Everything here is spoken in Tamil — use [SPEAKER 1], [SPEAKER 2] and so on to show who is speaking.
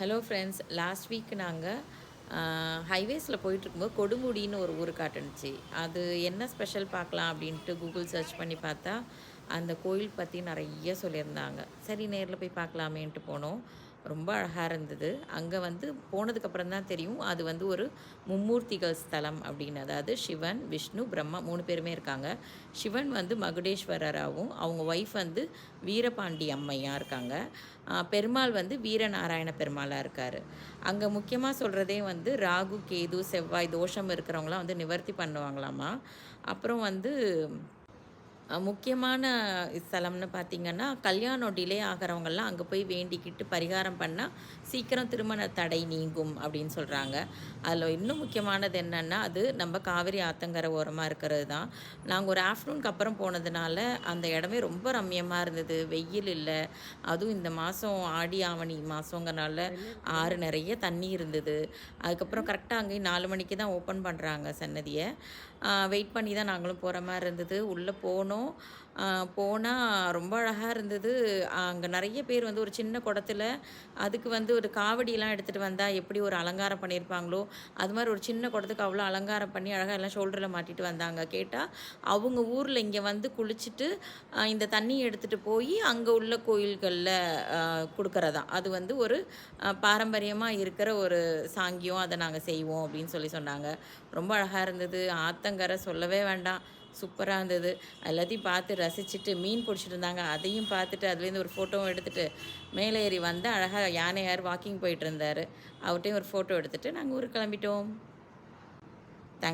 [SPEAKER 1] ஹலோ ஃப்ரெண்ட்ஸ் லாஸ்ட் வீக் நாங்கள் ஹைவேஸில் போயிட்டுருக்கும்போது கொடுமுடின்னு ஒரு ஊர் காட்டுனுச்சு. அது என்ன ஸ்பெஷல் பார்க்கலாம் அப்படின்ட்டு கூகுள் சர்ச் பண்ணி பார்த்தா அந்த கோயில் பற்றி நிறைய சொல்லியிருந்தாங்க. சரி நேரில் போய் பார்க்கலாமேன்ட்டு போனோம். ரொம்ப அழகாக இருந்தது. அங்கே வந்து போனதுக்கப்புறம் தான் தெரியும். அது வந்து ஒரு மும்மூர்த்திகள் ஸ்தலம் அப்படின்னு. அதாவது சிவன் விஷ்ணு பிரம்மா மூணு பேருமே இருக்காங்க. சிவன் வந்து மகுடேஸ்வரராகவும் அவங்க ஒய்ஃப் வந்து வீரபாண்டி அம்மையாக இருக்காங்க. பெருமாள் வந்து வீரநாராயண பெருமாளாக இருக்கார். அங்கே முக்கியமாக சொல்கிறதே வந்து ராகு கேது செவ்வாய் தோஷம் இருக்கிறவங்களாம் வந்து நிவர்த்தி பண்ணுவாங்களாமா. அப்புறம் வந்து முக்கியமான ஸ்தலம்னு பார்த்தீங்கன்னா கல்யாணம் டிலே ஆகிறவங்கெல்லாம் அங்கே போய் வேண்டிக்கிட்டு பரிகாரம் பண்ணால் சீக்கிரம் திருமண தடை நீங்கும் அப்படின்னு சொல்கிறாங்க அதில் இன்னும் முக்கியமானது என்னென்னா அது நம்ம காவிரி ஆத்தங்கரை ஓரமாக இருக்கிறது தான். நாங்கள் ஒரு ஆஃப்டர்நூனுக்கு அப்புறம் போனதுனால அந்த இடமே ரொம்ப ரம்மியமாக இருந்தது. வெயில் இல்லை. அதுவும் இந்த மாதம் ஆடி ஆவணி மாதங்கிறனால ஆறு நிறைய தண்ணி இருந்தது. அதுக்கப்புறம் கரெக்டாக அங்கேயும் நாலு மணிக்கு தான் ஓப்பன் பண்ணுறாங்க சன்னதியை. வெயிட் பண்ணி தான் நாங்களும் போகிற மாதிரி இருந்தது. உள்ளே போனோம். போனால் ரொம்ப அழகாக இருந்தது. அங்கே நிறைய பேர் வந்து ஒரு சின்ன குடத்துல அதுக்கு வந்து ஒரு காவடியெல்லாம் எடுத்துகிட்டு வந்தால் எப்படி ஒரு அலங்காரம் பண்ணியிருப்பாங்களோ அது மாதிரி ஒரு சின்ன குடத்துக்கு அவ்வளோ அலங்காரம் பண்ணி அழகாக எல்லாம் ஷோல்டரில் மாட்டிட்டு வந்தாங்க. கேட்டால் அவங்க ஊரில் இங்கே வந்து குளிச்சுட்டு இந்த தண்ணியை எடுத்துகிட்டு போய் அங்கே உள்ள கோயில்களில் கொடுக்கறதா. அது வந்து ஒரு பாரம்பரியமாக இருக்கிற ஒரு சாங்கியம். அதை நாங்கள் செய்வோம் அப்படின்னு சொல்லி சொன்னாங்க. ரொம்ப அழகாக இருந்தது. ஆத்தங்கரை சொல்லவே வேண்டாம். சூப்பராக இருந்தது. எல்லாத்தையும் பார்த்து ரசிச்சுட்டு மீன் பிடிச்சிட்டு இருந்தாங்க. அதையும் பார்த்துட்டு அதுலேருந்து ஒரு ஃபோட்டோவும் எடுத்துகிட்டு மேலே ஏறி வந்து அழகாக யானை யார் வாக்கிங் போயிட்டு இருந்தார். அவர்கிட்டையும் ஒரு ஃபோட்டோ எடுத்துகிட்டு நாங்கள் ஊருக்கு கிளம்பிட்டோம்.